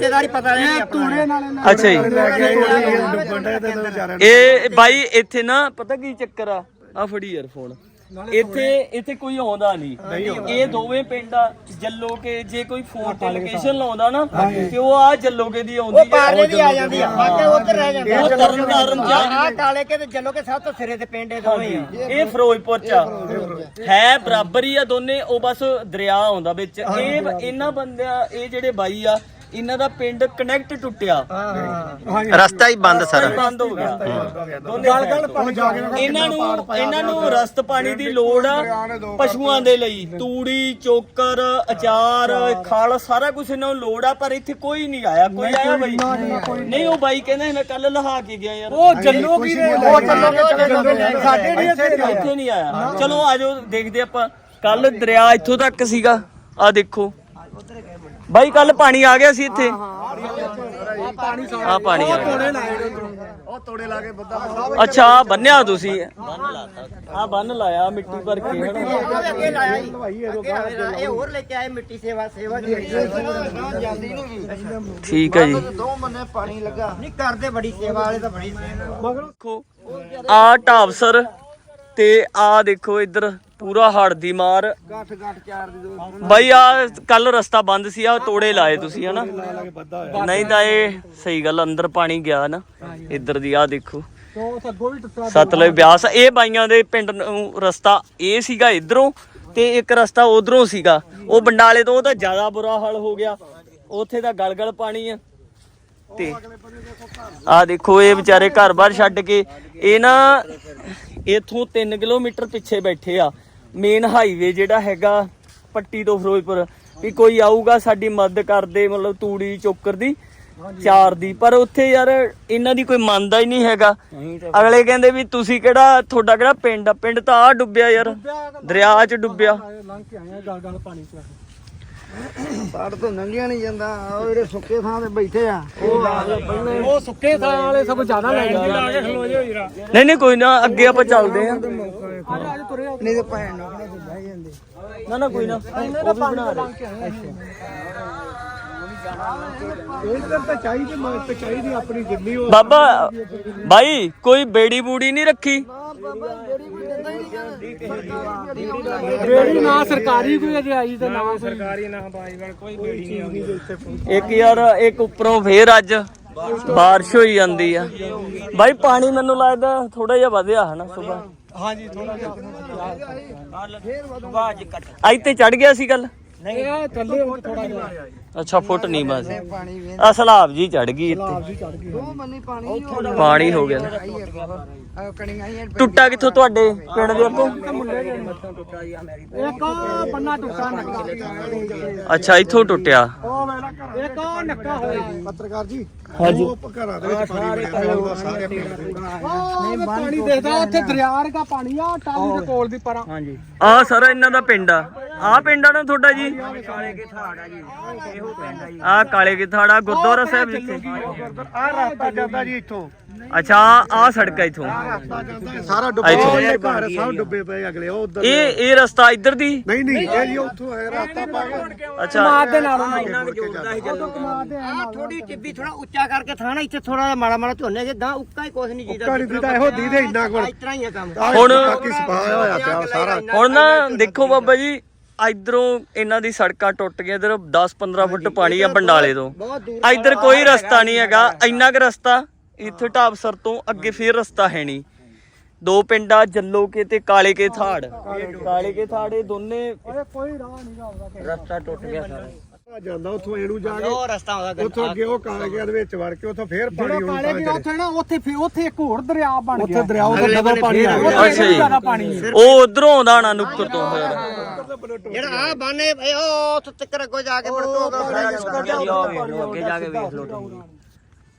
ਰਿਸ਼ਤੇਦਾਰੀ ਪਤਾ ਨਹੀਂ ਅੱਛਾ ਜੀ। ਇਹ ਬਾਈ ਇੱਥੇ ਨਾ ਪਤਾ ਕੀ ਚੱਕਰ ਆ? ਆ ਫੜੀ ਈਅਰਫੋਨ ਇੱਥੇ ਇੱਥੇ ਕੋਈ ਆਉਂਦਾ ਨਹੀਂ। ਇਹ ਦੋਵੇਂ ਪਿੰਡ ਆ। ਜੱਲੋ ਕੇ ਜੇ ਕੋਈ ਫੋਨ ਤੇ ਲੋਕੇਸ਼ਨ ਲਾਉਂਦਾ ਨਾ ਤੇ ਉਹ ਆ ਜੱਲੋਕੇ ਦੀ ਆਉਂਦੀ ਉਹ ਪਾਰਲੇ ਦੀ ਆ ਜਾਂਦੀ ਆ। ਬਾਕੀ ਉੱਧਰ ਰਹਿ ਜਾਂਦੇ ਉਹ ਤਰਨ ਤਾਰਨ ਚ ਆ। ਆ। ਕਾਲੇ ਕੇ ਤੇ ਜੱਲੋ ਕੇ ਸਭ ਤੋਂ ਸਿਰੇ ਤੇ ਪਿੰਡ ਇਹ ਦੋਵੇਂ ਆ। ਇਹ ਫਿਰੋਜ਼ਪੁਰ ਚ। ਹੈ ਬਰਾਬਰ ਹੀ ਆ ਦੋਨੇ। ਉਹ ਬਸ ਦਰਿਆ ਆਉਂਦਾ ਵਿੱਚ। ਇਹ ਇਹਨਾਂ ਬੰਦਿਆਂ ਇਹ ਜਿਹੜੇ ਬਾਈ ਆ ਇਹਨਾਂ ਦਾ ਪਿੰਡ ਕਨੈਕਟ ਟੁੱਟਿਆ। ਰਸਤਾ ਹੀ ਬੰਦ ਸਰ। ਬੰਦ ਹੋ ਗਿਆ। ਦੋਨੇ side ਤੋਂ। ਇਹਨਾਂ ਨੂੰ ਇਹਨਾਂ ਨੂੰ ਰਸਤ ਪਾਣੀ ਦੀ ਲੋੜ ਆ ਪਸ਼ੂਆਂ ਦੇ ਲਈ। ਤੂੜੀ ਚੋਕਰ ਅਚਾਰ ਖਲ ਸਾਰਾ ਕੁਝ ਇਹਨਾਂ ਨੂੰ ਲੋੜ ਆ ਪਰ ਇੱਥੇ ਕੋਈ ਨਹੀਂ ਆਇਆ। ਕੋਈ ਆਇਆ ਬਾਈ? ਨਹੀਂ ਉਹ ਬਾਈ ਕਹਿੰਦਾ ਮੈਂ ਕੱਲ ਲਹਾ ਕੇ ਗਿਆ ਯਾਰ। ਉਹ ਜੱਲੋ ਕੀ ਉਹ ਜੱਲੋ ਸਾਡੇ ਨਹੀਂ ਇੱਥੇ ਇੱਥੇ ਨਹੀਂ ਆਇਆ। ਚਲੋ ਆਜੋ ਦੇਖਦੇ ਆਪਾਂ। ਕੱਲ ਦਰਿਆ ਇੱਥੋਂ ਤੱਕ ਸੀਗਾ। ਆ ਦੇਖੋ। ਬਾਈ ਕੱਲ ਪਾਣੀ ਆ ਗਿਆ ਸੀ ਇੱਥੇ। ਆ ਪਾਣੀ ਆ ਗਿਆ। ਉਹ ਤੋੜੇ ਲਾ ਕੇ ਬੱਦਾ ਅੱਛਾ ਆਹ ਬੰਨਿਆ ਤੁਸੀਂ। ਆ ਬੰਨ ਲਾਇਆ ਮਿੱਟੀ ਭਰ ਕੇ। ਅੱਗੇ ਲਾਇਆ। ਇਹ ਹੋਰ ਲੈ ਕੇ ਆਏ ਮਿੱਟੀ ਸੇਵਾ ਸੇਵਾ ਦੀ ਜਾਂਦੀ ਨਹੀਂ ਠੀਕ ਹੈ ਜੀ। ਦੋ ਬੰਨੇ ਪਾਣੀ ਲੱਗਾ। ਨਹੀਂ ਕਰਦੇ ਬੜੀ ਸੇਵਾ ਵਾਲੇ ਤਾਂ ਬੜੀ ਦੇਖੋ ਆ ਢਾਬਸਰ ਤੇ ਆ ਦੇਖੋ ਇੱਧਰ। ਪੂਰਾ ਹੜ ਦੀ ਮਾਰ। ਗੱਠ ਗੱਠ ਚਾਰ ਦੀ ਦੋ ਬਾਈ ਆ ਕੱਲ ਰਸਤਾ ਬੰਦ ਸੀ ਆ ਤੋੜੇ ਲਾਏ ਤੁਸੀਂ ਹਨਾ? ਨਹੀਂ ਤਾਂ ਇਹ ਸਹੀ ਗੱਲ ਅੰਦਰ ਪਾਣੀ ਗਿਆ ਨਾ। ਇੱਧਰ ਦੀ ਆ ਦੇਖੋ। ਸਤਲੁਜ ਬਿਆਸ ਇਹ ਬਾਈਆਂ ਦੇ ਪਿੰਡ ਨੂੰ ਰਸਤਾ ਇਹ ਸੀਗਾ ਇਧਰੋਂ ਤੇ ਇੱਕ ਰਸਤਾ ਉਧਰੋਂ ਸੀਗਾ। ਉਹ ਬੰਡਾਲੇ ਤੋਂ ਉਹ ਤਾਂ ਜ਼ਿਆਦਾ ਬੁਰਾ ਹਾਲ ਹੋ ਗਿਆ। ਉੱਥੇ ਤਾਂ ਗਲਗਲ ਪਾਣੀ ਆ। ਤੇ ਆ ਦੇਖੋ ਇਹ ਵਿਚਾਰੇ ਘਰ-ਬਾਰ ਛੱਡ ਕੇ ਇਹ ਨਾ ਇਥੋਂ 3 ਕਿਲੋਮੀਟਰ ਪਿੱਛੇ ਬੈਠੇ ਆ। ਮੇਨ ਹਾਈਵੇ ਜਿਹੜਾ ਹੈਗਾ ਪੱਟੀ ਤੋਂ ਫਿਰੋਜ਼ਪੁਰ ਵੀ ਕੋਈ ਆਊਗਾ ਸਾਡੀ ਮਦਦ ਕਰਦੇ ਮਤਲਬ ਤੂੜੀ ਚੋਕਰ ਦੀ ਚਾਰ ਦੀ। ਪਰ ਉੱਥੇ ਯਾਰ ਇਹਨਾਂ ਦੀ ਕੋਈ ਮੰਨਦਾ ਹੀ ਨਹੀਂ ਹੈਗਾ। ਅਗਲੇ ਕਹਿੰਦੇ ਵੀ ਤੁਸੀਂ ਕਿਹੜਾ ਤੁਹਾਡਾ ਕਿਹੜਾ ਪਿੰਡ ਆ? ਪਿੰਡ ਤਾਂ ਆ ਡੁੱਬਿਆ ਯਾਰ। ਦਰਿਆ 'ਚ ਡੁੱਬਿਆ। ਲੰਘ ਕੇ ਆਏ ਆ ਗਲ ਗਲ ਪਾਣੀ ਚ ਪੜ ਤੋਂ ਨੰਗਿਆ ਨਹੀਂ ਜਾਂਦਾ। ਉਹ ਜਿਹੜੇ ਸੁੱਕੇ ਥਾਂ ਤੇ ਬੈਠੇ ਆ। ਉਹ ਸੁੱਕੇ ਥਾਂ ਵਾਲੇ ਸਭ ਜ਼ਿਆਦਾ ਲੈ ਜਾਂਦੇ ਆ। ਕੇ ਖਲੋ ਜਿਓ ਹੀਰਾ ਨਹੀਂ ਨਹੀਂ ਕੋਈ ਨਾ ਅੱਗੇ ਆਪਾਂ ਚੱਲਦੇ ਆ ਨਹੀਂ ਤੇ ਭੈਣ ਨੂੰ ਬਹਿ ਜਾਂਦੇ ਨਾ ਨਾ ਕੋਈ ਨਾ। ਉਹ ਵੀ ਬਣਾ ਰਹੇ। ਤਾਂ ਚਾਹੀਦੀ ਮਦਦ ਚਾਹੀਦੀ ਆਪਣੀ ਜਿੰਨੀ ਉਹ ਬਾਬਾ ਬਾਈ ਕੋਈ ਬੇੜੀ ਬੂੜੀ ਨਹੀਂ ਰੱਖੀ ਬੇੜੀ ਨਾ ਸਰਕਾਰੀ ਕੋਈ ਅਜੇ ਆਈ ਤੇ ਨਾ ਸਰਕਾਰੀ ਨਾ ਬਾਈਬਲ ਕੋਈ ਬੇੜੀ ਨਹੀਂ ਆਉਂਦੀ। ਇੱਕ ਯਾਰ ਇੱਕ ਉੱਪਰੋਂ ਫੇਰ ਅੱਜ ਬਾਰਿਸ਼ ਹੋਈ ਜਾਂਦੀ ਆ। ਬਾਈ ਪਾਣੀ ਮੈਨੂੰ ਲੱਗਦਾ ਥੋੜਾ ਜਿਹਾ ਵਧਿਆ ਹਨਾ ਸੁਬਾ? ਹਾਂਜੀ ਥੋੜਾ ਅੱਜ ਤੇ ਚੜ ਗਿਆ ਸੀ ਗੱਲ? ਨਹੀਂ ਇਹ ਥੱਲੇ ਹੁਣ ਥੋੜਾ ਜਿਹਾ। ਅੱਛਾ ਫੁੱਟ ਨਹੀਂ ਬਸ। ਪਾਣੀ ਆ ਸਲਾਬ ਜੀ ਚੜ ਗਈ ਇੱਥੇ। ਚੜ ਗਈ। ਉਹ ਬੰਨੀ ਪਾਣੀ ਹੋ ਗਿਆ। ਕਣੀਆਂ ਹੀ ਟੁੱਟਾ ਕਿੱਥੋਂ ਤੁਹਾਡੇ ਪਿੰਡ ਦੇ ਅੱਗੋਂ? ਇੱਕ ਆਹ ਬੰਨਾ ਟੁੱਟਾ ਨੱਕਾ। ਅੱਛਾ ਇੱਥੋਂ ਟੁੱਟਿਆ। ਇੱਕ ਆਹ ਨੱਕਾ ਹੋਇਆ। ਪੱਤਰਕਾਰ ਜੀ ਹਾਂਜੀ। ਉਹ ਘਰਾਂ ਦੇ ਵਿੱਚ ਪਾਣੀ ਸਾਰੇ ਪਿੰਡ ਦੇ ਉਹ ਪਾਣੀ ਦੇਖਦਾ ਉੱਥੇ ਦਰਿਆ ਵਰਗਾ ਪਾਣੀ ਆ ਟਾਲੀ ਦੇ ਕੋਲ ਦੀ ਪਰਾਂ। ਹਾਂਜੀ ਆ ਸਾਰਾ ਇਹਨਾਂ ਦਾ ਪਿੰਡ ਆ। ਆ ਪਿੰਡ ਆ ਨਾ ਤੁਹਾਡਾ ਜੀ। ਕੇ ਜੀ ਆ ਜੀ। ਆ ਕਾਲੇ ਕੀ ਥਾੜਾ ਗੁਰਦੁਆਰਾ ਸਾਹਿਬ ਜਿੱਥੇ। ਆਹ ਰਸਤਾ ਜਾਂਦਾ ਜੀ ਇੱਥੋਂ। ਅੱਛਾ ਆ ਸੜਕ ਆ ਇੱਥੋਂ। ਸਾਰਾ ਡੁੱਬਿਆ ਇੱਥੋਂ। ਹੋਇਆ। ਘਰ ਸਭ ਡੁੱਬੇ ਪਏ ਅਗਲੇ ਉਹ ਉਧਰ ਇਹ ਇਹ ਰਸਤਾ ਇੱਧਰ ਦੀ? ਨਹੀਂ ਨਹੀਂ ਇਹ ਜੀ ਉੱਥੋਂ ਹੈ ਰਸਤਾ ਪਾ ਕੇ। ਅੱਛਾ। ਮਾਰ ਦੇ ਨਾਲ ਆ ਥੋੜੀ ਟਿੱਬੀ ਥੋੜਾ ਉੱਚਾ ਕਰਕੇ ਥਾਂ ਨਾ ਇੱਥੇ ਥੋੜਾ ਮਾੜਾ ਮਾੜਾ ਝੋਨੇ ਜਿੱਦਾਂ ਉੱਕਾ ਹੀ ਕੁਛ ਨਹੀਂ ਜੀਦਾ ਕਾਣੀ ਦੀ ਤਾਂ ਇਹੋ ਦੀਦੇ ਇੰਨਾ ਕੋਲ ਇਸ ਤਰ੍ਹਾਂ ਹੀ ਆ ਕੰਮ। ਹੁਣ- ਬਾਕੀ ਸਫਾਇਆ ਹੋਇਆ ਪਿਆ ਸਾਰਾ। ਹੁਣ ਨਾ ਦੇਖੋ ਬਾਬਾ ਜੀ ਇਧਰੋਂ ਇਹਨਾਂ ਦੀ ਸੜਕਾਂ ਟੁੱਟ ਗਈਆਂ ਇਧਰ 10 15 ਫੁੱਟ ਪਾਣੀ ਆ ਬੰਡਾਲੇ ਤੋਂ। ਇਧਰ ਕੋਈ ਰਸਤਾ ਨਹੀਂ ਹੈਗਾ ਇੰਨਾ ਕੁ ਰਸਤਾ ਇੱਥੇ ਢਾਬਸਰ ਤੋਂ ਅੱਗੇ ਫੇਰ ਰਸਤਾ ਹੈ ਨਹੀਂ। ਦੋ ਪਿੰਡਾਂ ਜੱਲੋ ਕੇ ਤੇ ਕਾਲੇ ਕੇ ਥਾੜ। ਕਾਲੇ ਕੇ ਥਾੜ। ਇਹ ਦੋਨੇ ਕੋਈ ਰਾਹ ਨਹੀਂ ਆਉਂਦਾ। ਰਸਤਾ ਟੁੱਟ ਗਿਆ ਸਾਰਾ। ਜਾਂਦਾ ਉੱਥੋਂ ਇਹਨੂੰ ਜਾ ਕੇ। ਉਹ ਰਸਤਾ ਆਉਂਦਾ ਉੱਥੋਂ ਅੱਗੇ ਉਹ ਕਾਲੇ ਦੇ ਵਿੱਚ ਵੜ ਕੇ ਉੱਥੋਂ ਫੇਰ ਪਾਣੀ ਜਿਹੜਾ ਕਾਲੇ ਗਿਆ ਉੱਥੇ ਨਾ ਉੱਥੇ ਫਿਰ ਉੱਥੇ ਇੱਕ ਹੋਰ ਦਰਿਆ ਬਣ ਗਿਆ। ਉੱਥੇ ਦਰਿਆਓ ਦਾ ਡਬਲ ਪਾਣੀ ਆ ਗਿਆ। ਅੱਛਾ ਜੀ। ਜ਼ਿਆਦਾ ਪਾਣੀ ਹੈ ਉਹ ਉਧਰੋਂ ਆਉਂਦਾ ਨਾ ਨੁੱਕਰ ਤੋਂ। ਜਿਹੜਾ ਆ। ਬਾਨੇ ਉਹ ਉੱਥੇ ਤੱਕ ਅੱਗੋਂ ਜਾ ਕੇ ਬੜਤੋ ਅੱਗੇ ਜਾ ਕੇ ਵੇਖ ਲਓ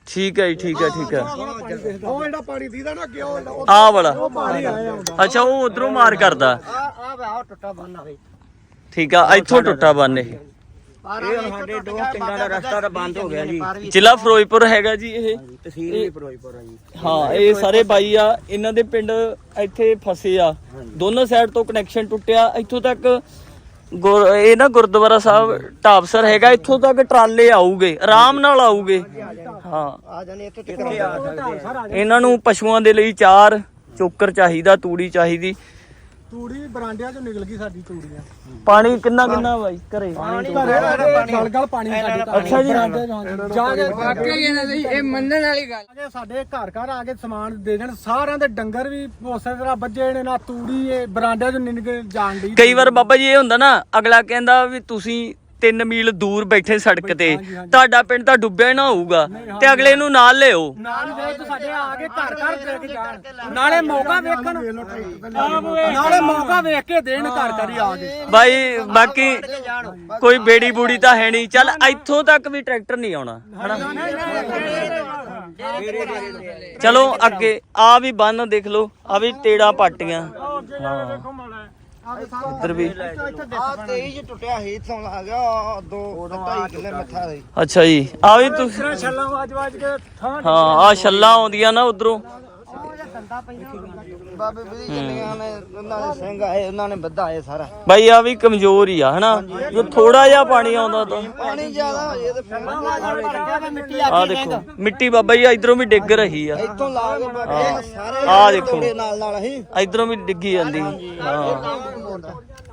ਠੀਕ ਹੈ ਜੀ ਠੀਕ ਹੈ ਠੀਕ ਹੈ। ਉਹ ਜਿਹੜਾ ਪਾਣੀ ਦੀਦਾ ਨਾ ਅੱਗੇ ਉਹ ਉਹ ਆਹ ਵਾਲਾ। ਅੱਛਾ ਉਹ ਉਧਰੋਂ ਮਾਰ ਕਰਦਾ। ਆ ਆ ਵਾ ਟੁੱਟਾ ਬੰਨਾ ਠੀਕ ਆ ਇੱਥੋਂ ਟੁੱਟਾ ਬੰਨ ਇਹ। ਇਹ ਸਾਡੇ ਦੋ ਪਿੰਡਾਂ ਦਾ ਰਸਤਾ ਤਾਂ ਬੰਦ ਹੋ ਗਿਆ ਜੀ। ਜ਼ਿਲ੍ਹਾ ਫਿਰੋਜ਼ਪੁਰ ਹੈਗਾ ਜੀ ਇਹ। ਤਹਿਸੀਲ ਵੀ ਫਿਰੋਜ਼ਪੁਰ ਆ ਜੀ। ਹਾਂ ਇਹ ਸਾਰੇ ਬਾਈ ਆ ਇਹਨਾਂ ਦੇ ਪਿੰਡ ਇੱਥੇ ਫਸੇ ਆ। ਦੋਨੋਂ ਸਾਈਡ ਤੋਂ ਕਨੈਕਸ਼ਨ ਟੁੱਟਿਆ। ਇੱਥੋਂ ਤੱਕ ਗੁਰ ਇਹ ਨਾ ਗੁਰਦੁਆਰਾ ਸਾਹਿਬ ਢਾਬਸਰ ਹੈਗਾ। ਇੱਥੋਂ ਤੱਕ ਟਰਾਲੇ ਆਊਗੇ ਆਰਾਮ ਨਾਲ ਆਊਗੇ। ਹਾਂ। ਆ ਜਾਣੇ ਇੱਥੋਂ ਸਕਦੇ ਇਹਨਾਂ ਨੂੰ ਪਸ਼ੂਆਂ ਦੇ ਲਈ ਚਾਰ ਚੋਕਰ ਚਾਹੀਦਾ ਤੂੜੀ ਚਾਹੀਦੀ। ਤੂੜੀ ਬਰਾਂਡਿਆਂ ਚੋਂ ਨਿਕਲ ਗਈ ਸਾਡੀ ਤੂੜੀਆਂ। ਪਾਣੀ ਕਿੰਨਾ ਕਿੰਨਾ ਬਾਈ ਘਰੇ? ਗਲ ਗਲ ਪਾਣੀ ਸਾਡੇ ਘਰ ਅੱਛਾ ਜੀ। ਜਾ ਕੇ ਵਾਕਈ ਇਹਨਾਂ ਦੀ ਇਹ ਮੰਨਣ ਵਾਲੀ ਗੱਲ। ਆ ਕੇ ਸਾਡੇ ਘਰ ਘਰ ਆ ਕੇ ਸਮਾਨ ਦੇ ਦੇਣ। ਸਾਰਿਆਂ ਦੇ ਡੰਗਰ ਵੀ ਉਸੇ ਤਰ੍ਹਾਂ ਵੱਜੇ ਨੇ ਨਾ ਤੂੜੀ ਇਹ ਬਰਾਂਡਿਆਂ ਚੋਂ ਨਿਕਲ ਜਾਣ ਦੀ ਕਈ ਵਾਰ ਬਾਬਾ ਜੀ ਇਹ ਹੁੰਦਾ ਨਾ ਅਗਲਾ ਕਹਿੰਦਾ ਵੀ ਤੁਸੀਂ 3 ਮੀਲ ਦੂਰ ਬੈਠੇ ਸੜਕ ਤੇ। ਤੁਹਾਡਾ ਪਿੰਡ ਤਾਂ ਡੁੱਬਿਆ ਹੀ ਨਾ ਹੋਊਗਾ। ਤੇ ਅਗਲੇ ਨੂੰ ਨਾਲ ਲਿਓ। ਨਾਲ ਵੇਖ ਸਾਡੇ ਆ ਕੇ ਘਰ ਘਰ ਦੇ ਕੇ ਜਾਣ। ਨਾਲੇ ਮੌਕਾ ਵੇਖਣ। ਨਾਲੇ ਮੌਕਾ ਵੇਖ ਕੇ ਦੇਣ ਘਰ ਘਰ ਹੀ ਆ ਕੇ। ਬਾਈ ਬਾਕੀ ਕੋਈ ਬੇੜੀ ਬੂੜੀ ਤਾਂ ਹੈ ਨਹੀਂ। ਚੱਲ ਇੱਥੋਂ ਤੱਕ ਵੀ ਟਰੈਕਟਰ ਨਹੀਂ ਆਉਣਾ। ਚਲੋ ਅੱਗੇ ਆ ਵੀ ਬੰਨ ਦੇਖ ਲਓ। ਆ ਵੀ ਤੇੜਾ ਪਾਟੀਆਂ। ਹਾਂ ਇੱਧਰ ਵੀ। ਆ 23 ਚ ਟੁੱਟਿਆ ਸੀ ਇਥੋਂ ਲਾ ਗਿਆ ਦੋ ਢਾਈ ਕਿਲੇ ਮੱਥਾ ਦੇ ਅੱਛਾ ਜੀ ਆ ਵੀ ਤੁਸੀਂ ਛੱਲਾਂ ਵਾਜ ਵਾਜ ਕੇ ਥਾਂ ਹਾਂ ਆ ਛੱਲਾਂ ਆਉਂਦੀਆਂ ਨਾ ਉਧਰੋਂ। ਬਾਬੇ ਬੜੀ ਜੰਨੀਆਂ ਨੇ ਉਹਨਾਂ ਦੇ ਸਿੰਘ ਆਏ ਉਹਨਾਂ ਨੇ ਵਧਾਏ ਸਾਰਾ। ਬਾਈ ਆ ਵੀ ਕਮਜ਼ੋਰ ਹੀ ਆ ਹਨਾ? ਜੋ ਥੋੜਾ ਜਿਹਾ ਪਾਣੀ ਆਉਂਦਾ ਤਾਂ। ਪਾਣੀ ਜ਼ਿਆਦਾ ਹੋ ਜੇ ਤੇ ਫਿਰ ਮਿੱਟੀ ਆ ਦੇਖੋ ਮਿੱਟੀ ਬਾਬਾ ਜੀ ਇਧਰੋਂ ਵੀ ਡਿੱਗ ਰਹੀ ਆ। ਇੱਥੋਂ ਲਾ ਕੇ ਬਾਬੇ ਸਾਰੇ ਆ ਦੇਖੋ। ਨਾਲ ਨਾਲ ਅਸੀਂ। ਇਧਰੋਂ ਵੀ ਡਿੱਗੀ ਜਾਂਦੀ। ਹਾਂ।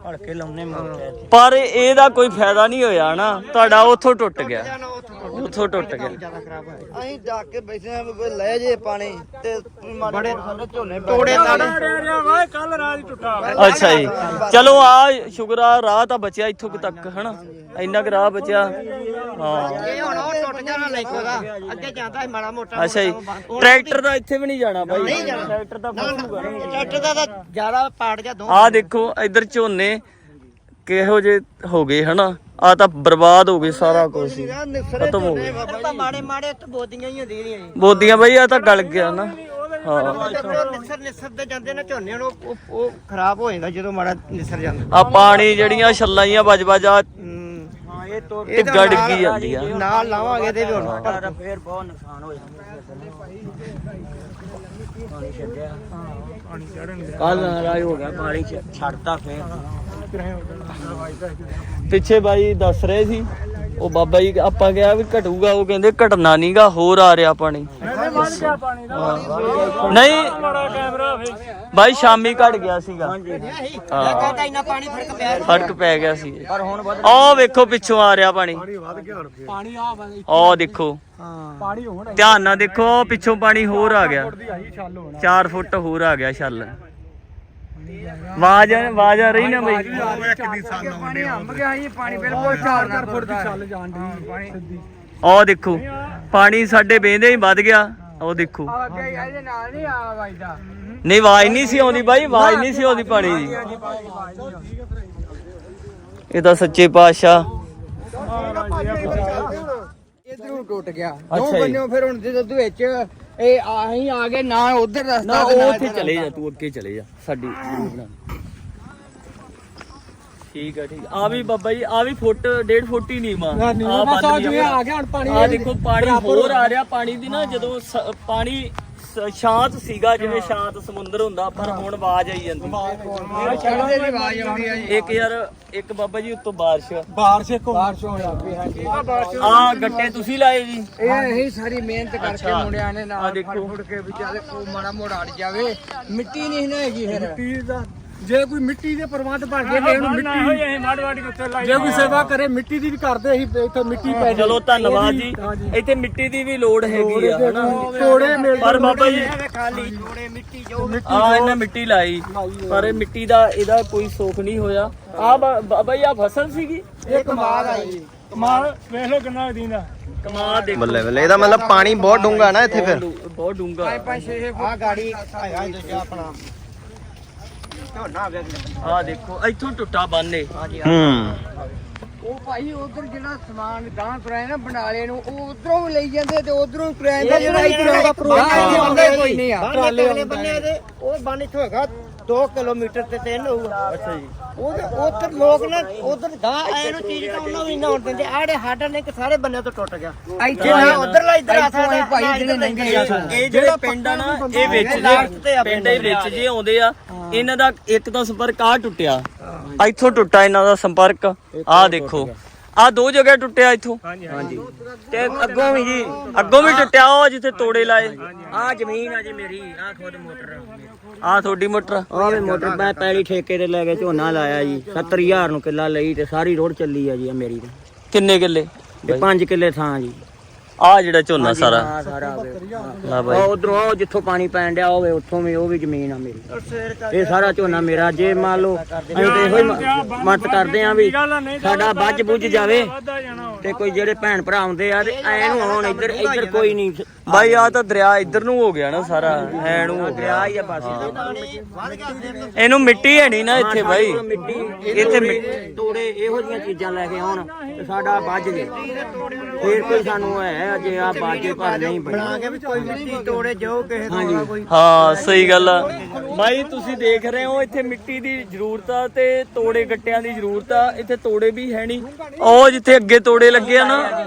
ਹਲਕੇ ਲਾਉਨੇ ਮੋਟੇ ਪਰ ਇਹਦਾ ਕੋਈ ਫਾਇਦਾ ਨਹੀਂ ਹੋਇਆ ਨਾ। ਤੁਹਾਡਾ ਉੱਥੋਂ ਟੁੱਟ ਗਿਆ। ਉੱਥੋਂ ਟੁੱਟ ਗਿਆ। ਅਸੀਂ ਜਾ ਕੇ ਬੈਠੇ ਆ ਵੀ ਕੋਈ ਲੈ ਜੇ ਪਾਣੀ ਤੇ ਬੜੇ ਝੋਨੇ ਤੋੜੇ ਨਾਲ ਵਾਏ ਕੱਲ ਰਾਤ ਟੁੱਟਾ ਅੱਛਾ ਜੀ। ਚਲੋ ਆ ਸ਼ੁਕਰ ਆ ਰਾਹ ਤਾਂ ਬਚਿਆ ਇੱਥੋਂ ਕੁ ਤੱਕ ਹਨਾ? ਇੰਨਾ ਕੁ ਰਾਹ ਬਚਿਆ। ਹਾਂ। ਇਹ ਹੁਣ ਉਹ ਟੁੱਟ ਜਾਣਾ ਲੈਕੋ ਦਾ ਅੱਗੇ ਜਾਂਦਾ ਸੀ ਮਾੜਾ ਮੋਟਾ ਅੱਛਾ ਜੀ। ਟਰੈਕਟਰ ਦਾ ਇੱਥੇ ਵੀ ਨਹੀਂ ਜਾਣਾ ਬਾਈ। ਟਰੈਕਟਰ ਦਾ ਫਸੂਗਾ ਟਰੈਕਟਰ ਦਾ ਤਾਂ ਜ਼ਿਆਦਾ ਪਾੜ ਗਿਆ ਦੋ ਆ ਦੇਖੋ ਇੱਧਰ ਝੋਨੇ ਕਿਹੋ ਜੇ ਹੋ ਗਏ ਹਨਾ? ਆ ਤਾਂ ਬਰਬਾਦ ਹੋ ਗਏ ਸਾਰਾ ਕੁਝ ਹੀ। ਖਤਮ ਹੋ ਗਏ। ਤਾਂ ਮਾੜੇ ਮਾੜੇ ਤੇ ਬੋਦੀਆਂ ਹੀ ਹੁੰਦੀਆਂ ਨੇ। ਬੋਦੀਆਂ ਬਈ ਆ ਤਾਂ ਗਲ ਗਿਆ ਨਾ। ਹਾਂ। ਨਿਸਰ ਨਿਸਰ ਦੇ ਜਾਂਦੇ ਨੇ ਝੋਨੇ ਨੂੰ ਉਹ ਉਹ ਖਰਾਬ ਹੋ ਜਾਂਦਾ ਜਦੋਂ ਮਾੜਾ ਨਿਸਰ ਜਾਂਦਾ। ਆ ਪਾਣੀ ਜਿਹੜੀਆਂ ਛੱਲਾਈਆਂ ਵੱਜ ਵੱਜ ਆ ਇਹ ਤੋਂ ਟਿੱਗਾ ਡਿੱਗੀ ਜਾਂਦੀ ਆ। ਨਾਲ ਲਾਵਾਂਗੇ ਤੇ ਵੀ ਹੁਣ। ਫੇਰ ਬਹੁਤ ਨੁਕਸਾਨ ਹੋ ਕੱਲ ਨਾਰਾਜ਼ ਹੋ ਗਿਆ। ਪਾਣੀ ਚ ਛੱਡਤਾ ਫੇਰ। ਪਿੱਛੇ ਬਾਈ ਦੱਸ ਰਹੇ ਸੀ। ਉਹ ਬਾਬਾ ਜੀ, ਆਪਾਂ ਕਿਹਾ ਵੀ ਘਟੂਗਾ, ਉਹ ਕਹਿੰਦੇ ਘਟਣਾ ਨਹੀਂਗਾ ਹੋਰ ਆ ਰਿਹਾ ਪਾਣੀ। ਨਹੀਂ, ਬਾਈ ਸ਼ਾਮੀ ਘਟ ਗਿਆ ਸੀਗਾ। ਹਾਂ। ਫ਼ਰਕ ਪੈ ਗਿਆ ਸੀ। ਆਹ ਵੇਖੋ, ਪਿੱਛੋਂ ਆ ਰਿਹਾ ਪਾਣੀ। ਪਾਣੀ ਆ ਆਹ ਦੇਖੋ। ਪਾਣੀ ਹੋਣ ਧਿਆਨ ਨਾਲ ਦੇਖੋ, ਪਿੱਛੋਂ ਪਾਣੀ ਹੋਰ ਆ ਗਿਆ। ਦੀ 4 ਫੁੱਟ ਹੋਰ ਆ ਗਿਆ ਛੱਲ। ਆਵਾਜ਼ ਆਵਾਜ਼ ਆ ਰਹੀ ਨਾ ਬਈ। ਪਾਣੀ ਹੰਬ ਗਿਆ ਜੀ ਪਾਣੀ ਬਿਲਕੁਲ ਚਾਰ ਚਾਰ ਫੁੱਟ ਦੀ ਛੱਲ ਜਾਣ ਦੀ ਸਿੱਧੀ। ਆਹ ਦੇਖੋ ਪਾਣੀ ਸਾਡੇ ਵੇਂਦੇ ਹੀ ਵੱਧ ਗਿਆ। ਉਹ ਦੇਖੋ। ਅੱਗੇ ਇਹਦੇ ਨਾਲ ਨਹੀਂ ਆ ਵੱਜਦਾ ਨਹੀਂ ਆਵਾਜ਼ ਨਹੀਂ ਸੀ ਆਉਂਦੀ ਬਾਈ ਆਵਾਜ਼ ਨਹੀਂ ਸੀ ਆਉਂਦੀ ਪਾਣੀ ਦੀ। ਇਹ ਤਾਂ ਸੱਚੇ ਪਾਤਸ਼ਾਹ। ਇਧਰੋਂ ਟੁੱਟ ਗਿਆ। ਦੋ ਜੀ। ਬੰਨਿਓ ਫਿਰ ਹੁਣ ਜਦੋਂ ਵਿੱਚ ਇਹ ਆਹੀ ਆ ਗਏ ਨਾ ਉਧਰ ਨਾ ਰਸਤਾ ਉਹ ਤੇ ਉੱਥੇ ਚਲੇ ਜਾ ਤੂੰ ਅੱਗੇ ਚਲੇ ਜਾ ਸਾਡੀ ਠੀਕ ਆ ਠੀਕ ਆ। ਵੀ ਬਾਬਾ ਜੀ ਆ ਵੀ ਫੁੱਟ ਡੇਢ ਫੁੱਟ ਹੀ ਨਹੀਂ ਮਾ ਨਾ ਆ ਜਿਵੇਂ ਆ ਗਿਆ ਹੁਣ ਪਾਣੀ ਆ ਦੇਖੋ ਪਾਣੀ ਹੋਰ ਆ ਰਿਹਾ ਪਾਣੀ ਦੀ ਨਾ ਜਦੋਂ ਪਾਣੀ ਸ- ਸ਼ਾਂਤ ਸੀਗਾ ਜਿਵੇਂ ਸ਼ਾਂਤ ਸਮੁੰਦਰ ਹੁੰਦਾ ਪਰ ਹੁਣ ਆਵਾਜ਼ ਆਈ ਜਾਂਦੀ। ਚੜ੍ਹਦੇ ਦੀ ਆਵਾਜ਼ ਆਉਂਦੀ ਆ ਜੀ। ਇੱਕ ਯਾਰ ਇੱਕ ਬਾਬਾ ਜੀ ਉੱਤੋਂ ਬਾਰਿਸ਼। ਬਾਰਿਸ਼ ਇੱਕ ਬਾਰਿਸ਼ ਹੋਣ ਲੱਗ ਪਈ ਹਾਂਜੀ। ਆ ਗੱਟੇ ਤੁਸੀਂ ਲਾਏ ਜੀ? ਇਹ ਅਸੀਂ ਸਾਰੀ ਮਿਹਨਤ ਕਰਕੇ ਅੱਛਾ। ਮੁੰਡਿਆਂ ਨੇ ਆਹ ਨਾਲ ਦੇਖੋ। ਫੜ ਫੁੜ ਕੇ ਵੀ ਚੱਲ ਕੋ ਮਾੜਾ ਮੋੜਾ ਅੜ ਜਾਵੇ। ਮਿੱਟੀ ਨਹੀਂ ਨਾ ਹੈਗੀ ਫਿਰ। ਮਿੱਟੀ ਦਾ ਜੇ ਕੋਈ ਮਿੱਟੀ ਦੇ ਪ੍ਰਬੰਧ ਬਣ ਗਏ ਤੇ ਇਹਨੂੰ ਮਿੱਟੀ ਜੇ ਕੋਈ ਸੇਵਾ ਕਰੇ ਮਿੱਟੀ ਦੀ ਵੀ ਕਰਦੇ ਅਸੀਂ ਇੱਥੇ ਮਿੱਟੀ ਪੈ ਜਾਏ। ਚਲੋ ਧੰਨਵਾਦ ਜੀ। ਇੱਥੇ ਮਿੱਟੀ ਦੀ ਵੀ ਲੋੜ ਹੈਗੀ ਆ ਹਨਾ? ਮਿਲ ਪਰ ਬਾਬਾ ਜੀ ਖਾਲੀ ਥੋੜੇ ਮਿੱਟੀ ਜੋ ਆ ਇਹਨਾਂ ਮਿੱਟੀ ਲਾਈ ਪਰ ਇਹ ਮਿੱਟੀ ਦਾ ਇਹਦਾ ਕੋਈ ਸੁੱਖ ਨਹੀਂ ਹੋਇਆ। ਆ ਬਾਬਾ ਜੀ ਆ ਫਸਲ ਸੀਗੀ? ਇਹ ਕਮਾਲ ਆਈ ਕਮਾਲ ਵੇਖ ਲਓ ਕਿੰਨਾ ਦੀਂਦਾ ਕਮਾਲ ਦੇਖੋ। ਬੱਲੇ ਬੱਲੇ ਇਹਦਾ ਮਤਲਬ ਪਾਣੀ ਬਹੁਤ ਡੂੰਗਾ ਨਾ ਇੱਥੇ ਫਿਰ। ਬਹੁਤ ਡੂੰਗਾ ਪੰਜ ਛੇ ਆ ਗਾੜੀ ਹੈਗਾ ਦੂਜਾ ਆਪਣਾ ਝੋਨਾ ਵੇਖ ਆ ਦੇਖੋ ਇੱਥੋਂ ਟੁੱਟਾ ਬੰਨੇ ਹੂੰ। ਉਹ ਭਾਈ ਉਧਰ ਜਿਹੜਾ ਸਮਾਨ ਗਾਂ ਤੁਰਾਇਆ ਨਾ ਬੰਡਾਲੇ ਨੂੰ ਉਹ ਉਧਰੋਂ ਵੀ ਲਈ ਜਾਂਦੇ ਤੇ ਉਧਰੋਂ ਤੁਰਾਇਆ ਜਾਂਦਾ ਜਿਹੜਾ ਇੱਧਰੋਂ ਦਾ ਪ੍ਰੋਗਰਾਮ ਕੋਈ ਨਹੀਂ ਆ। ਟਰਾਲੇ ਬੰਨੇ ਦੇ ਉਹ ਬੰਨ ਇੱਥੋਂ ਹੈਗਾ। 2 ਕਿਲੋਮੀਟਰ ਤੇ ਤਿੰਨ ਹੋਊਗਾ। ਅੱਛਾ ਜੀ। ਉਹਦੇ ਉਧਰ ਲੋਕ ਨਾ ਉਧਰ ਗਾਂ ਆਏ ਨੂੰ ਚੀਜ਼ ਤਾਂ ਉਹਨਾਂ ਨੂੰ ਇੰਨਾ ਹੋਣ ਦਿੰਦੇ। ਆੜੇ ਸਾਡਾ ਨੇ ਕਿ ਸਾਰੇ ਬੰਨੇ ਤੋਂ ਟੁੱਟ ਗਿਆ। ਇੱਥੇ ਨਾ ਨਾ ਉਧਰਲਾ ਇੱਧਰ ਆ ਸਕਦਾ ਭਾਈ ਜਿਹੜੇ ਨੰਗੇ ਆ। ਇਹ ਜਿਹੜੇ ਪਿੰਡ ਆ ਨਾ ਇਹ ਵਿੱਚ ਜੇ ਆ ਪਿੰਡ ਦੇ ਵਿੱਚ ਜੇ ਆਉਂਦੇ ਆ ਇਹਨਾਂ ਦਾ ਇੱਕ ਤਾਂ ਸੰਪਰਕ ਆ ਟੁੱਟਿਆ। ਇੱਥੋਂ ਟੁੱਟਾ ਇਹਨਾਂ ਦਾ ਸੰਪਰਕ। ਆਹ ਦੇਖੋ। ਆਹ ਦੋ ਜਗ੍ਹਾ ਟੁੱਟਿਆ ਇੱਥੋਂ। ਹਾਂਜੀ ਤੇ ਅੱਗੋਂ ਵੀ ਜੀ ਅੱਗੋਂ ਵੀ ਟੁੱਟਿਆ ਉਹ ਜਿੱਥੇ ਤੋੜੇ ਲਾਏ। ਆ ਜ਼ਮੀਨ ਆ ਜੀ ਮੇਰੀ ਆ ਖੁਦ ਮੋਟਰ ਆਹ ਤੁਹਾਡੀ ਮੋਟਰ ਆ? ਵੀ ਮੋਟਰ ਮੈਂ ਪਹਿਲੀ ਠੇਕੇ ਤੇ ਲੈ ਕੇ ਝੋਨਾ ਲਾਇਆ ਜੀ 70000 ਨੂੰ ਕਿੱਲਾ ਲਈ ਤੇ ਸਾਰੀ ਰੋਡ ਚੱਲੀ ਆ ਜੀ ਆ ਮੇਰੀ ਤੇ। ਕਿੰਨੇ ਕਿੱਲੇ? ਤੇ 5 ਕਿੱਲੇ ਥਾਂ ਜੀ। ਆਹ ਜਿਹੜਾ ਝੋਨਾ ਸਾਰਾ। ਆ ਸਾਰਾ ਆਵੇ ਲਾ ਬਾਈ। ਉਹ ਉਧਰੋਂ ਉਹ ਜਿੱਥੋਂ ਪਾਣੀ ਪੈਣ ਡਿਆ ਹੋਵੇ ਉੱਥੋਂ ਵੀ ਉਹ ਵੀ ਜ਼ਮੀਨ ਆ ਮੇਰੀ। ਇਹ ਸਾਰਾ ਝੋਨਾ ਮੇਰਾ ਜੇ ਮੰਨ ਲਓ ਅਸੀਂ ਤੇ ਇਹੋ ਹੀ ਮ- ਕਰਦੇ ਆ ਵੀ ਸਾਡਾ ਵੱਜ ਬੁੱਝ ਜਾਵੇ ਤੇ ਕੋਈ ਜਿਹੜੇ ਭੈਣ ਭਰਾ ਆਉਂਦੇ ਆ ਤੇ ਐ ਨੂੰ ਆਉਣ ਇੱਧਰ ਇੱਧਰ ਕੋਈ ਨਹੀਂ। ਬਾਈ ਆ ਤਾਂ ਦਰਿਆ ਇੱਧਰ ਨੂੰ ਹੋ ਗਿਆ ਨਾ ਸਾਰਾ ਐ ਨੂੰ ਹੋ ਗਿਆ। ਆ ਹੀ। ਆ ਬਸ ਇਹਨੂੰ ਮਿੱਟੀ ਹੈ ਨਹੀਂ ਨਾ ਇੱਥੇ ਬਾਈ। ਮਿੱਟੀ ਇੱਥੇ ਤੋੜੇ- ਇਹੋ ਜਿਹੀਆਂ ਚੀਜ਼ਾਂ ਲੈ ਕੇ ਆਉਣ ਤੇ ਸਾਡਾ ਵੱਜ ਜੇ ਫੇਰ ਕੋਈ ਸਾਨੂੰ ਹੈ ਅਜੇ ਆ ਬਾਜੇ ਪਰ ਨਹੀਂ ਬਣਾ ਕੇ ਵੀ ਕੋਈ ਮਿੱਟੀ ਤੋੜੇ ਜੋ ਕਿਸੇ ਦਾ ਕੋਈ। ਹਾਂ ਸਹੀ ਗੱਲ ਆ। ਬਾਈ ਤੁਸੀਂ ਦੇਖ ਰਹੇ ਹੋ ਇੱਥੇ ਮਿੱਟੀ ਦੀ ਜ਼ਰੂਰਤ ਆ ਤੇ ਤੋੜੇ ਗੱਟਿਆਂ ਦੀ ਜ਼ਰੂਰਤ ਆ। ਇੱਥੇ ਤੋੜੇ ਵੀ ਹੈ ਨਹੀਂ। ਉਹ ਜਿੱਥੇ ਅੱਗੇ ਤੋੜੇ ਲੱਗੇ ਆ ਨਾ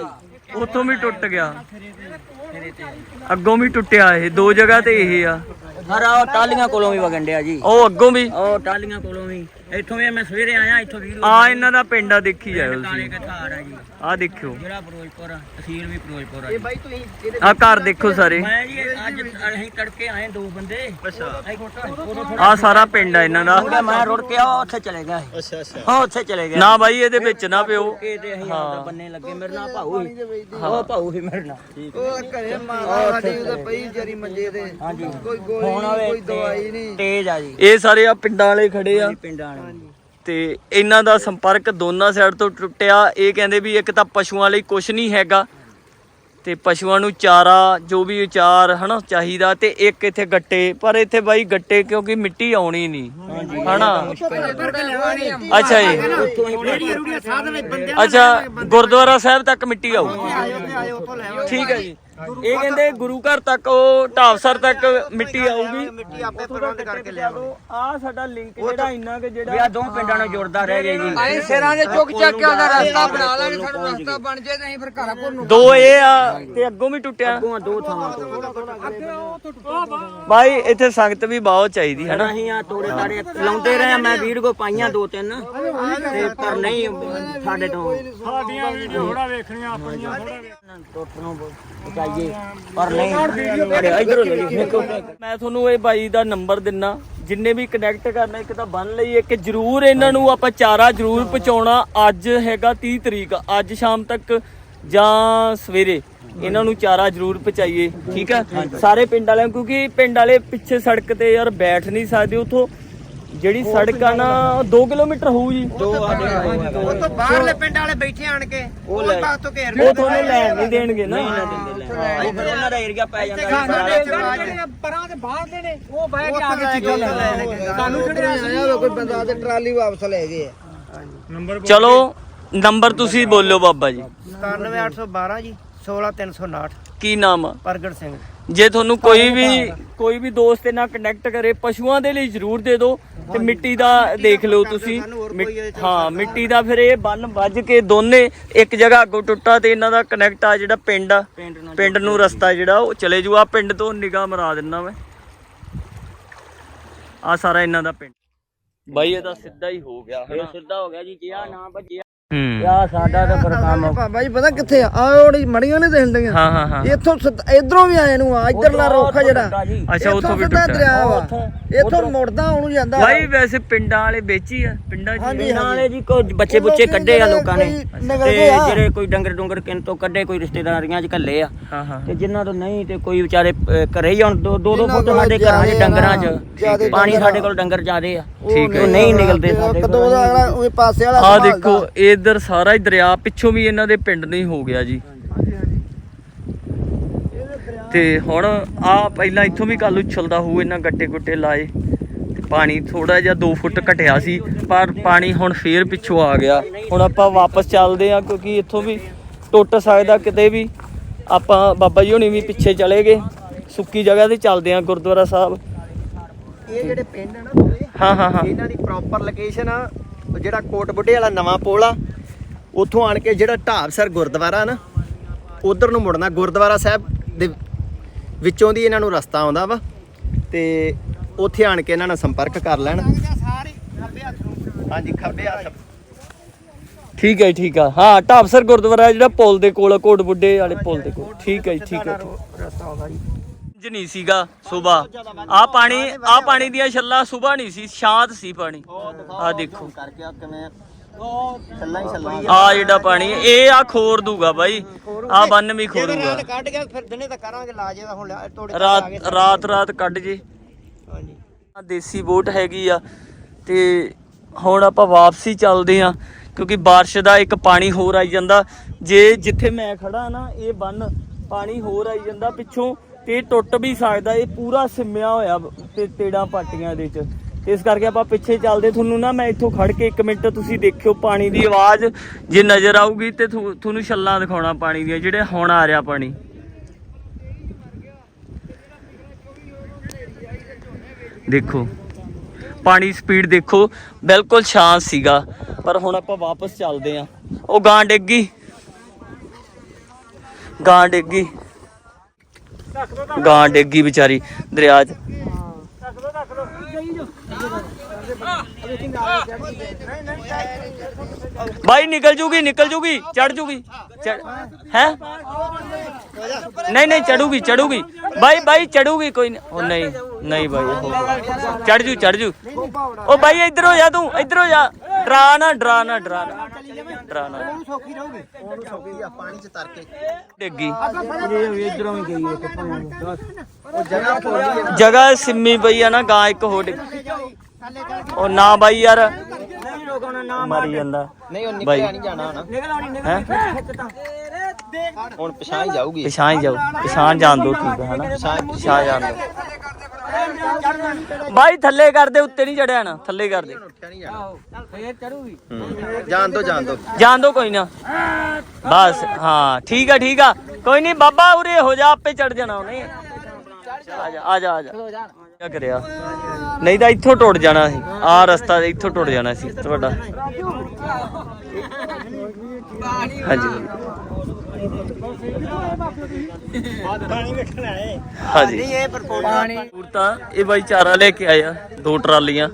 ਉੱਥੋਂ ਵੀ ਟੁੱਟ ਗਿਆ। ਅੱਗੋਂ ਵੀ ਟੁੱਟਿਆ ਇਹ ਦੋ ਜਗ੍ਹਾ ਤੇ ਇਹ ਆ। ਉਹ ਟਾਲੀਆਂ ਕੋਲੋਂ ਵੀ ਵਗਣ ਡਿਆ ਜੀ। ਉਹ ਅੱਗੋਂ ਵੀ। ਉਹ ਟਾਲੀਆਂ ਕੋਲੋਂ ਵੀ। ਇੱਥੋਂ ਵੀ ਮੈਂ ਸਵੇਰੇ ਆਇਆ ਇੱਥੋਂ ਵੀ ਆ ਇਹਨਾਂ ਦਾ ਪਿੰਡ ਆ ਦੇਖੀ ਜਾਇਓ ਕਾਲੇ ਤੁਸੀਂ। ਕਥਾਰ ਆ ਜੀ। ਆ ਦੇਖਿਓ। ਜਿਹੜਾ ਫਿਰੋਜ਼ਪੁਰ ਆ, ਤਹਿਸੀਲ ਵੀ ਫਿਰੋਜ਼ਪੁਰ ਆ ਜੀ। ਬਾਈ ਤੁਸੀਂ ਇਹਦੇ ਆ ਘਰ ਦੇਖੋ ਸਾਰੇ। ਮੈਂ ਜੀ ਅੱਜ ਅਸੀਂ ਤੜਕੇ ਆਏ ਦੋ ਬੰਦੇ। ਅੱਛਾ। ਆ ਸਾਰਾ ਪਿੰਡ ਆ ਇਹਨਾਂ ਦਾ। ਮੈਂ ਰੁੜ ਕੇ ਆ ਉੱਥੇ ਚਲੇ ਗਿਆ ਅੱਛਾ ਅੱਛਾ। ਹਾਂ ਉੱਥੇ ਚਲੇ ਗਿਆ। ਨਾ ਬਾਈ ਇਹਦੇ ਵਿੱਚ ਨਾ ਪਿਓ। ਇਹ ਤੇ ਅਸੀਂ ਆਪਦਾ ਬੰਨੇ ਲੱਗੇ ਮੇਰੇ ਨਾਲ ਭਾਊ ਸੀ ਉਹ ਭਾਊ ਸੀ ਮੇਰੇ ਨਾਲ। ਉਹ ਘਰੇ ਮਾਂ ਸਾਡੀ ਉਹਦਾ ਪਈ ਜਰੀ ਮੰਜੇ ਤੇ। ਹਾਂਜੀ। ਕੋਈ ਹੁਣ ਗੋਲੀ ਕੋਈ ਦਵਾਈ ਨਹੀਂ। ਤੇਜ਼ ਆ ਜੀ। ਇਹ ਸਾਰੇ ਆ ਪਿੰਡਾਂ ਵਾਲੇ ਖੜੇ ਆ। ਪਿੰਡਾਂ ਵਾਲੇ। ਤੇ ਇਹਨਾਂ ਦਾ ਸੰਪਰਕ ਦੋਨਾਂ ਸਾਈਡ ਤੋਂ ਟੁੱਟਿਆ। ਇਹ ਕਹਿੰਦੇ ਵੀ ਇੱਕ ਤਾਂ ਪਸ਼ੂਆਂ ਲਈ ਕੁਝ ਨਹੀਂ ਹੈਗਾ। ਤੇ ਪਸ਼ੂਆਂ ਨੂੰ ਚਾਰਾ ਜੋ ਵੀ ਚਾਰ ਹਨਾ ਚਾਹੀਦਾ ਤੇ ਇੱਕ ਇੱਥੇ ਗੱਟੇ। ਪਰ ਇੱਥੇ ਬਾਈ ਗੱਟੇ ਕਿਉਂਕਿ ਮਿੱਟੀ ਆਉਣੀ ਨਹੀਂ। ਹਨਾ? ਅੱਛਾ ਜੀ। ਅੱਛਾ ਗੁਰਦੁਆਰਾ ਸਾਹਿਬ ਤੱਕ ਮਿੱਟੀ ਆਊ। ਠੀਕ ਹੈ ਜੀ। ਇਹ ਕਹਿੰਦੇ ਗੁਰੂ ਘਰ ਤੱਕ ਉਹ ਢਾਬਸਰ ਤੱਕ ਮਿੱਟੀ ਆਊਗੀ। ਮਿੱਟੀ ਆਪੇ ਪ੍ਰਬੰਧ ਕਰਕੇ ਲਿਆਵੋ ਆ ਸਾਡਾ ਲਿੰਕ ਜਿਹੜਾ ਇੰਨਾ ਕਿ ਵੀ ਜਿਹੜਾ ਆ ਦੋ ਪਿੰਡਾਂ ਨੂੰ ਜੋੜਦਾ ਰਹਿ ਗਿਆ ਜੀ। ਅਸੀਂ ਸਿਰਾਂ ਦੇ ਚੁੱਕ ਚੱਕ ਕੇ ਉਹਦਾ ਰਸਤਾ ਬਣਾ ਲਾਂਗੇ ਸਾਡਾ ਰਸਤਾ ਬਣ ਜੇ ਤੇ ਅਸੀਂ ਫਿਰ ਘਰਾਂ ਕੋਲ ਨੂੰ ਦੋ ਇਹ ਆ ਤੇ ਅੱਗੋਂ ਵੀ ਟੁੱਟਿਆ। ਅੱਗੋਂ ਆ ਦੋ ਥਾਵਾਂ ਤੋਂ। ਬਾਈ ਇੱਥੇ ਸੰਗਤ ਵੀ ਬਹੁਤ ਚਾਹੀਦੀ ਹੈ ਨਾ ਅਸੀਂ ਆ ਤੋੜੇ ਤਾੜੇ ਲਾਉਂਦੇ ਰਹੇ ਆ, ਮੈਂ ਵੀਡੀਓ ਪਾਈਆਂ ਦੋ ਤਿੰਨ। ਤੇ ਪਰ ਨਹੀਂ ਸਾਡੇ ਤੋਂ ਸਾਡੀਆਂ ਵੀਡੀਓ ਥੋੜਾ ਵੇਖਣੀਆਂ ਆਪਣੀਆਂ ਥੋੜਾ ਟੁੱਟ ਨੂੰ ਬਚਾਈਏ ਪਰ ਨਹੀਂ। ਅਰੇ ਇਧਰੋਂ ਲੈ ਦੇਖੋ ਮੈਂ ਤੁਹਾਨੂੰ ਇਹ ਬਾਈ ਦਾ ਨੰਬਰ ਦਿੰਨਾ। ਜਿੰਨੇ ਵੀ ਕਨੈਕਟ ਕਰਨਾ ਇੱਕ ਤਾਂ ਬੰਨ ਲਈ ਇੱਕ ਜਰੂਰ ਇਹਨਾਂ ਨੂੰ ਆਪਾਂ ਚਾਰਾ ਜਰੂਰ ਪਹੁੰਚਾਉਣਾ। ਅੱਜ ਹੈਗਾ 30 ਤਰੀਕ ਅੱਜ ਸ਼ਾਮ ਤੱਕ ਜਾਂ ਸਵੇਰੇ ਇਹਨਾਂ ਨੂੰ ਚਾਰਾ ਜਰੂਰ ਪਹੁੰਚਾਈਏ ਠੀਕ ਹੈ ਸਾਰੇ ਪਿੰਡ ਵਾਲਿਆਂ ਕਿਉਂਕਿ ਪਿੰਡ ਵਾਲੇ ਪਿੱਛੇ ਸੜਕ ਤੇ ਯਾਰ ਬੈਠ ਨਹੀਂ ਸਕਦੇ ਉਥੋਂ। ਜਿਹੜੀ ਸੜਕ ਆ ਨਾ 2 ਕਿਲੋਮੀਟਰ ਹੋਊ ਜੀ। ਦੋ ਉਹ ਤੋਂ ਬਾਹਰਲੇ ਪਿੰਡ ਵਾਲੇ ਬੈਠੇ ਆਣ ਕੇ ਉਹ ਬਾਤ ਤੋਂ ਘੇਰ ਉਹ ਤੁਹਾਨੂੰ ਲੈਣ ਨਹੀਂ ਦੇਣਗੇ ਨਾ। ਉਹ ਫਿਰ ਉਹਨਾਂ ਦਾ ਏਰੀਆ ਪੈ ਜਾਂਦਾ ਪਰਾਂ ਦੇ ਬਾਹਰ ਦੇ ਨੇ ਉਹ ਬਹਿ ਕੇ ਆ ਕੇ ਚੀਜ਼ਾਂ ਲੈ ਲੈਣਗੇ ਸਾਨੂੰ ਜਿਹੜੇ ਆਇਆ ਕੋਈ ਬੰਦਾ ਤੇ ਟਰਾਲੀ ਵਾਪਸ ਲੈ ਗਏ ਚਲੋ ਨੰਬਰ ਤੁਸੀਂ ਬੋਲੋ ਬਾਬਾ ਜੀ। 97812 ਜੀ 16359 ਕੀ ਨਾਮ ਆ? ਪ੍ਰਗਟ ਸਿੰਘ। ਜੇ ਤੁਹਾਨੂੰ ਕੋਈ ਵੀ ਕੋਈ ਵੀ ਦੋਸਤ ਇਹਨਾਂ ਕਨੈਕਟ ਕਰੇ ਪਸ਼ੂਆਂ ਦੇ ਲਈ ਜ਼ਰੂਰ ਦੇ ਦਿਓ ਤੇ ਮਿੱਟੀ ਦਾ ਦੇਖ ਲਓ ਤੁਸੀਂ। ਹਾਂ ਮਿੱਟੀ ਦਾ ਫਿਰ ਇਹ ਬੰਨ ਵੱਜ ਕੇ ਦੋਨੇ ਇੱਕ ਜਗ੍ਹਾ ਅੱਗੋਂ ਟੁੱਟਾ ਤੇ ਇਹਨਾਂ ਦਾ ਕਨੈਕਟ ਆ ਜਿਹੜਾ ਪਿੰਡ ਆ। ਪਿੰਡ ਨੂੰ ਰਸਤਾ ਜਿਹੜਾ ਉਹ ਚਲੇ ਜੂ। ਆ ਪਿੰਡ ਤੋਂ ਨਿਗਾਹ ਮਰਾ ਦਿੰਦਾ ਮੈਂ। ਆ ਸਾਰਾ ਇਹਨਾਂ ਦਾ ਪਿੰਡ। ਬਾਈ ਇਹ ਤਾਂ ਸਿੱਧਾ ਹੀ ਹੋ ਗਿਆ। ਇਹ ਸਿੱਧਾ ਹੋ ਗਿਆ ਜੀ। ਜੇ ਆ ਨਾ ਭੱਜਿਆ ਆ ਸਾਡਾ ਤਾਂ ਫਿਰ ਕੰਮ ਬਾਬਾ ਜੀ ਪਤਾ ਕਿੱਥੇ ਆ? ਆ ਉਹਦੀ ਮੜੀਆਂ ਨਹੀਂ ਦੇਖਦੀਆਂ। ਹਾਂ ਹਾਂ ਹਾਂ। ਇੱਥੋਂ ਇਧਰੋਂ ਵੀ ਆਏ ਨੂੰ ਆ ਇਧਰਲਾ ਰੋਖਾ ਜਿਹੜਾ। ਜੀ। ਅੱਛਾ ਉੱਥੋਂ ਵੀ ਸਿੱਧਾ ਟੁੱਟਾ ਦਰਿਆ ਵਾ। ਇੱਥੋਂ ਮੁੜਦਾ ਉਹਨੂੰ ਜਾਂਦਾ ਬਾਈ ਵੈਸੇ ਪਿੰਡਾਂ ਵਾਲੇ ਵੇਚੀ ਆ। ਪਿੰਡਾਂ 'ਚ ਹੀ ਆ। ਨਾਲੇ ਜੀ ਕੋਈ ਬੱਚੇ ਬੁੱਚੇ ਕੱਢੇ ਆ ਲੋਕਾਂ ਨੇ। ਕਈ ਨਗਰ ਤੇ ਦੇ ਆ। ਜਿਹੜੇ ਕੋਈ ਡੰਗਰ ਡੁੰਗਰ ਕਿਨ ਤੋਂ ਕੱਢੇ ਕੋਈ ਰਿਸ਼ਤੇਦਾਰੀਆਂ 'ਚ ਘੱਲੇ ਆ। ਤੇ ਜਿਨ੍ਹਾਂ ਤੋਂ ਨਹੀਂ ਤੇ ਕੋਈ ਵਿਚਾਰੇ ਘਰੇ ਹੀ ਹੁਣ ਦੋ ਦੋ ਫੁੱਟ ਸਾਡੇ ਘਰਾਂ 'ਚ ਡੰਗਰਾਂ 'ਚ। ਪਾਣੀ ਸਾਡੇ। ਕੋਲ ਡੰਗਰ ਜ਼ਿਆਦੇ ਆ। ਠੀਕ ਹੈ। ਨਹੀਂ ਨਿਕਲਦੇ ਸਾਡੇ ਇੱਕ ਕੋਲ। ਦੋ ਦਾ ਅਗਲਾ ਉਹ ਪਾਸੇ ਵਾਲਾ ਆ। ਦੇਖੋ ਇਧਰ ਸਾਰਾ ਹੀ ਦਰਿਆ ਪਿੱਛੋਂ ਵੀ ਇਹਨਾਂ ਦੇ ਪਿੰਡ ਨਹੀਂ ਹੋ ਗਿਆ ਜੀ। ਤੇ ਹੁਣ ਆ ਪਹਿਲਾਂ ਇੱਥੋਂ ਵੀ ਕੱਲ ਉਛਲਦਾ ਹੋਊ ਇਹਨਾਂ ਗੱਟੇ ਗੁੱਟੇ ਲਾਏ। ਤੇ ਪਾਣੀ ਥੋੜਾ ਜਿਹਾ 2 ਫੁੱਟ ਘਟਿਆ ਸੀ ਪਰ ਪਾਣੀ ਹੁਣ ਫੇਰ ਪਿੱਛੋਂ ਆ ਗਿਆ। ਹੁਣ ਆਪਾਂ ਵਾਪਸ ਚੱਲਦੇ ਆ ਕਿਉਂਕਿ ਇੱਥੋਂ ਵੀ ਟੁੱਟ ਸਕਦਾ ਕਿਤੇ ਵੀ। ਆਪਾਂ ਬਾਬਾ ਜੀ ਹੁਣੀ ਵੀ ਪਿੱਛੇ ਚਲੇ ਗਏ ਸੁੱਕੀ ਜਗ੍ਹਾ ਤੇ ਚੱਲਦੇ ਆ ਗੁਰਦੁਆਰਾ ਸਾਹਿਬ। ਇਹ ਜਿਹੜੇ ਪਿੰਡ ਆ ਨਾ ਹਾਂ ਹਾਂ ਹਾਂ। ਇਹਨਾਂ ਦੀ ਪ੍ਰੋਪਰ ਲੋਕੇਸ਼ਨ ਆ ਜਿਹੜਾ ਕੋਟ ਬੁੱਢੇ ਵਾਲਾ ਨਵਾਂ ਪੁਲ ਆ ਉੱਥੋਂ ਆਣ ਕੇ ਜਿਹੜਾ ਢਾਬਸਰ ਗੁਰਦੁਆਰਾ ਨਾ ਉਧਰ ਨੂੰ ਮੁੜਨਾ ਗੁਰਦੁਆਰਾ ਸਾਹਿਬ ਦੇ ਵਿੱਚੋਂ ਦੀ ਇਹਨਾਂ ਨੂੰ ਰਸਤਾ ਆਉਂਦਾ ਵਾ ਤੇ ਉੱਥੇ ਆਣ ਕੇ ਇਹਨਾਂ ਨਾਲ ਸੰਪਰਕ ਕਰ ਲੈਣ। ਸਾਰੇ ਹਾਂਜੀ ਖੱਬੇ ਹੱਥ। ਠੀਕ ਹੈ ਜੀ, ਠੀਕ ਆ। ਹਾਂ ਢਾਬਸਰ ਗੁਰਦੁਆਰਾ ਜਿਹੜਾ ਪੁਲ ਦੇ ਕੋਲ ਕੋਟ ਬੁੱਢੇ ਵਾਲੇ ਪੁਲ ਦੇ ਕੋਲ। ਠੀਕ ਹੈ ਜੀ, ਠੀਕ ਹੈ ਰਸਤਾ ਆਉਂਦਾ ਜੀ। ਇੰਜ ਨਹੀਂ ਸੀਗਾ ਸਵੇਰ ਆ ਪਾਣੀ ਆ ਪਾਣੀ ਦੀਆਂ ਛੱਲਾਂ ਸਵੇਰ ਨਹੀਂ ਸੀ ਸ਼ਾਂਤ ਸੀ ਪਾਣੀ। ਆ ਦੇਖੋ। ਕਰਕੇ ਆ ਕਿਵੇਂ ਛੱਲਾਂ ਹੀ ਛੱਲਾਂ। ਆ ਜਿਹੜਾ ਪਾਣੀ ਇਹ ਆ ਖੋਰ ਦੂਗਾ ਬਾਈ। ਆ ਬੰਨ ਵੀ ਖੋਰੂਗਾ ਕੱਢ ਗਿਆ ਫਿਰ ਦਿਨੇ ਤਾਂ ਕਰਾਂਗੇ ਲਾਜ ਇਹਦਾ ਹੁਣ ਲਿਆ- ਤੋੜ ਕੇ ਰਾਤ ਰਾਤ ਰਾਤ ਕੱਢ ਜੇ। ਹਾਂਜੀ। ਆ ਦੇਸੀ ਬੋਟ ਹੈਗੀ ਆ ਤੇ ਹੁਣ ਆਪਾਂ ਵਾਪਸੀ ਚੱਲਦੇ ਆ ਕਿਉਂਕਿ ਬਾਰਿਸ਼ ਦਾ ਇੱਕ ਪਾਣੀ ਹੋਰ ਆਈ ਜਾਂਦਾ। ਜੇ ਜਿੱਥੇ ਮੈਂ ਖੜਾ ਨਾ ਇਹ ਬੰਨ ਪਾਣੀ ਹੋਰ ਆਈ ਜਾਂਦਾ ਪਿੱਛੋਂ। ਤੇ ਟੁੱਟ ਵੀ ਸਕਦਾ, ਇਹ ਪੂਰਾ ਸਿੰਮਿਆ ਹੋਇਆ ਤੇ ਤੇੜਾਂ ਪਾਟੀਆਂ ਦੇ ਚ। ਇਸ ਕਰਕੇ ਆਪਾਂ ਪਿੱਛੇ ਚੱਲਦੇ, ਤੁਹਾਨੂੰ ਨਾ ਮੈਂ ਇੱਥੋਂ ਖੜ ਕੇ 1 ਮਿੰਟ ਤੁਸੀਂ ਦੇਖਿਓ ਪਾਣੀ ਦੀ ਆਵਾਜ਼, ਜੇ ਨਜ਼ਰ ਆਊਗੀ ਤੇ ਤੁਹਾਨੂੰ ਛੱਲਾਂ ਦਿਖਾਉਣਾ ਪਾਣੀ ਦੀਆਂ, ਜਿਹੜੇ ਹੁਣ ਆ ਰਿਹਾ ਪਾਣੀ। ਦੇਖੋ, ਪਾਣੀ ਸਪੀਡ ਦੇਖੋ, ਬਿਲਕੁਲ ਸ਼ਾਂਤ ਸੀਗਾ, ਪਰ ਹੁਣ ਆਪਾਂ ਵਾਪਸ ਚੱਲਦੇ ਆਂ। ਉਹ ਗਾਂ ਡਿੱਗੀ ਗਾਂ ਡਿੱਗੀ ਗਾਂ ਡਿੱਗੀ ਵਿਚਾਰੀ ਦਰਿਆ 'ਚ। ਬਾਈ ਨਿਕਲ ਜੂਗੀ ਨਿਕਲ ਜੂਗੀ ਚੜ ਜੂਗੀ। ਹੈ? ਨਹੀਂ ਨਹੀਂ ਚੜੂਗੀ ਚੜੂਗੀ ਬਾਈ ਬਾਈ ਚੜੂਗੀ ਕੋਈ ਨਹੀਂ ਉਹ ਨਹੀਂ ਨਹੀਂ ਬਾਈ ਚੜ ਜੂ ਚੜ ਜੂ। ਉਹ ਬਾਈ, ਇੱਧਰ ਹੋ ਜਾ ਤੂੰ, ਇੱਧਰ ਹੋ ਜਾ। ਡਰਾ ਨਾ ਡਰਾ ਨਾ। ਡਰਾ ਨਾ ਡਰਾ ਨਾ ਸੌਖੀ ਰਹੂਗੀ। ਉਹਨੂੰ ਸੌਖੀ ਆ ਪਾਣੀ ਚ ਤਰ ਕੇ ਡਿੱਗੀ। ਇਹ ਇਧਰੋਂ ਵੀ ਗਈ ਹੈ ਕਿੱਥੋਂ ਉਹ ਜਗ੍ਹਾ ਪੋਲੀ ਆ। ਜਗ੍ਹਾ ਸਿੰਮੀ ਪਈ ਆ ਨਾ ਗਾਂ ਇੱਕ ਹੋ ਡਿੱਗ। ਉਹ ਨਾ ਬਾਈ ਯਾਰ। ਨਹੀਂ ਰੋਕਣਾ ਨਾ ਮਰੀ ਜਾਂਦਾ। ਨਹੀਂ ਉਹ। ਨਿਕਲਿਆ ਨਹੀਂ ਜਾਣਾ ਹਨਾ। ਨਿਕਲ ਆਉਣੀ ਨਿਕਲ ਹੈ ਖਿੱਚ ਤਾਂ। ਹੁਣ ਪਛਾਣ ਜਾਊਗੀ। ਪਛਾਣ ਜਾਓ ਪਛਾਣ ਜਾਣ ਦੋ ਠੀਕ ਹੈ ਹਨਾ? ਪਛਾਣ ਜਾਣ ਦੋ। ਬਾਈ ਥੱਲੇ ਕਰ ਦੇ ਉੱਤੇ ਨਹੀਂ ਚੜਿਆ ਨਾ ਥੱਲੇ ਕਰ ਦੇ। ਫੇਰ ਚੜੂਗੀ। ਜਾਣ ਦੋ ਜਾਣ ਦੋ। ਜਾਣ ਦੋ ਕੋਈ ਨਾ। ਬਸ ਹਾਂ ਠੀਕ ਆ ਠੀਕ ਆ। ਕੋਈ ਨਹੀਂ ਬਾਬਾ ਉਰੇ ਹੋ ਜਾ ਆਪੇ ਚੜ ਜਾਣਾ ਉਹਨੇ। ਆ ਜਾ ਆ ਜਾ ਆ ਜਾ। ਕੀ ਕਰਿਆ? ਨਹੀਂ ਤਾਂ ਇੱਥੋਂ ਟੁੱਟ ਜਾਣਾ ਸੀ। ਆ ਰਸਤਾ ਇੱਥੋਂ ਟੁੱਟ ਜਾਣਾ ਸੀ ਤੁਹਾਡਾ। ਹਾਂਜੀ। ਹਾਂਜੀ। ਇਹ ਪਾਣੀ। ਹੋਰ ਤਾਂ ਇਹ ਬਾਈ ਚਾਰਾ ਲੈ ਕੇ ਆਇਆ ਦੋ ਟਰਾਲੀਆਂ।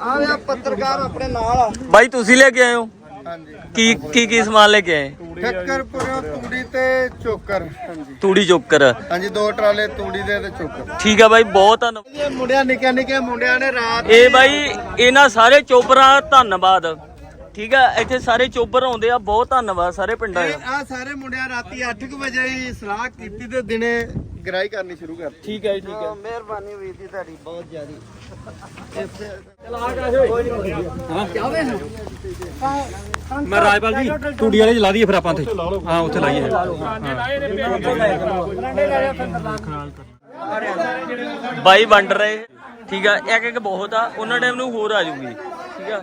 ਆ ਵੇ ਪੱਤਰਕਾਰ ਆਪਣੇ ਨਾਲ ਆ। ਬਾਈ ਤੁਸੀਂ ਲੈ ਕੇ ਆਏ ਹੋ? ਕੀ ਕੀ ਕੀ ਸਮਾਨ ਲੈ ਕੇ ਆਏ? ਠੱਕਰਪੁਰ ਤੂੜੀ ਤੇ ਚੋਕਰ। ਹਾਂਜੀ। ਤੂੜੀ ਚੋਕਰ। ਹਾਂਜੀ ਦੋ ਟਰਾਲੇ ਤੂੜੀ ਦੇ ਤੇ ਚੋਕਰ। ਠੀਕ ਆ ਬਾਈ ਬਹੁਤ ਧੰਨਵਾਦ ਇਹ ਮੁੰਡਿਆਂ ਨਿੱਕੇ ਨਿੱਕੇ ਮੁੰਡਿਆਂ ਨੇ ਰਾਤ ਇਹ ਬਾਈ ਇਹਨਾਂ ਸਾਰੇ ਚੋਬਰਾਂ ਧੰਨਵਾਦ। ਠੀਕ ਆ ਇੱਥੇ ਸਾਰੇ ਚੋਬਰ ਆਉਂਦੇ ਆ ਬਹੁਤ ਧੰਨਵਾਦ ਸਾਰੇ ਪਿੰਡਾਂ ਦਾ। ਆ ਸਾਰੇ ਮੁੰਡਿਆਂ ਰਾਤੀ 8:00 ਵਜੇ ਹੀ ਸਲਾਹ ਕੀਤੀ ਤੇ ਦਿਨੇ ਗਰਾਈ ਕਰਨੀ ਸ਼ੁਰੂ ਕਰਤੀ। ਠੀਕ ਹੈ ਠੀਕ ਹੈ ਮਿਹਰਬਾਨੀ ਵੀਰ ਜੀ ਤੁਹਾਡੀ ਬਹੁਤ ਜ਼ਿਆਦੀ। ਮੈਂ ਰਾਜਪਾਲ ਜੀ ਟੂੜੀ ਵਾਲੇ ਚ ਲਾ ਦਈਏ ਫਿਰ ਆਪਾਂ ਉੱਥੇ। ਹਾਂ ਉੱਥੇ ਲਾਈਏ। ਬਾਈ ਵੰਡ ਰਹੇ ਠੀਕ ਆ ਇੱਕ ਇੱਕ ਬਹੁਤ ਆ ਉਹਨਾਂ ਟਾਈਮ ਨੂੰ ਹੋਰ ਆ ਜੂਗੀ ਠੀਕ ਆ।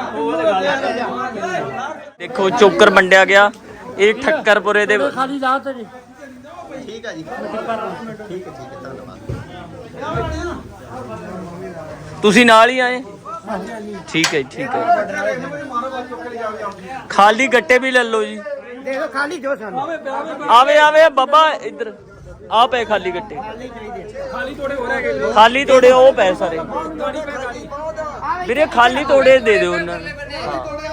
ਦੇਖੋ ਚੋਕਰ ਵੰਡਿਆ ਗਿਆ। ਇਹ ਠੱਕਰਪੁਰੇ ਦੇ ਖਾਲੀ ਜਾ ਤੇ ਠੀਕ ਆ ਜੀ ਠੀਕ ਹੈ ਠੀਕ ਹੈ ਧੰਨਵਾਦ ਤੁਸੀਂ ਨਾਲ ਹੀ ਆਏ? ਠੀਕ ਹੈ ਠੀਕ ਹੈ ਖਾਲੀ ਗੱਟੇ ਵੀ ਲੈ ਲਓ ਜੀ। ਦੇਖੋ ਖਾਲੀ ਜੋ ਸਾਨੂੰ। ਆਵੇ ਆਵੇ ਬੱਬਾ ਇੱਧਰ। ਆ ਪਏ ਖਾਲੀ ਗੱਟੇ। ਖਾਲੀ ਤੋੜੇ ਉਹ ਪਏ ਸਾਰੇ। ਵੀਰੇ ਖਾਲੀ ਤੋੜੇ ਦੇ ਦਿਓ ਉਹਨਾਂ ਨੂੰ। ਹਾਂ।